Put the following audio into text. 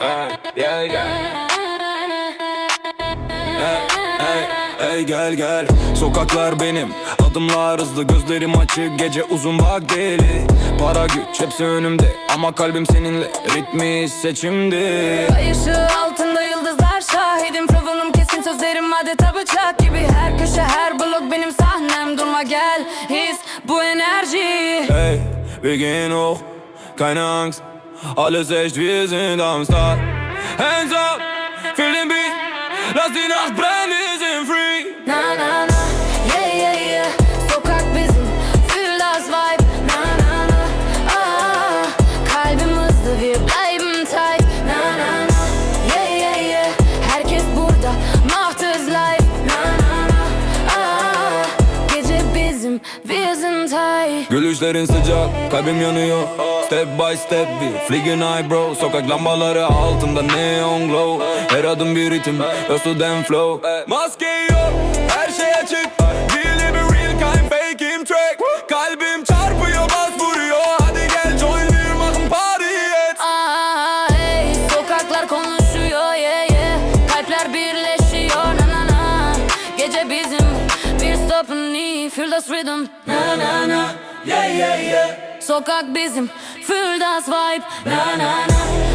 Yeah, yeah. Hey, hey, hey gel gel. Sokaklar benim. Adımlar hızlı gözlerim açık. Gece uzun bak deli. Para güç hepsi önümde. Ama kalbim seninle Ritmi seçimdi. Ay ışığı altında yıldızlar şahidim. Provonum kesin sözlerim adeta bıçak gibi. Her köşe her blok benim sahnem. Durma gel. His bu enerji. Hey, gehen hoch Keine Angst Alles echt, wir sind am Start. Hands up, feel den Beat. Lass die Nacht brennen, wir sind free. Na na na yeah yeah yeah. Sokak bizim fühl das Vibe. Na na na ah, Kalbim hızlı wir bleiben tight. Na na na yeah yeah yeah. Herkes burada macht es live. Na na na ah, Gece bizim wir sind Gülüşlerin sıcak, kalbim yanıyor Step by step bir fliggin eye bro Sokak lambaları altında neon glow. Her adım bir ritim, hustle then flow. Maske yok, her şey açık. Really bir real kind fake'im track. Kalbim çarpıyor, bas vuruyor. Hadi gel join wir machen party jetzt Aa, hey, sokaklar konuşuyor yeah, yeah. Kalpler birleşiyor na na na. Gece bizim bir stopun iyi Feel this rhythm. Na na na. Yeah yeah yeah Sokak bizim Feel das vibe. Na na na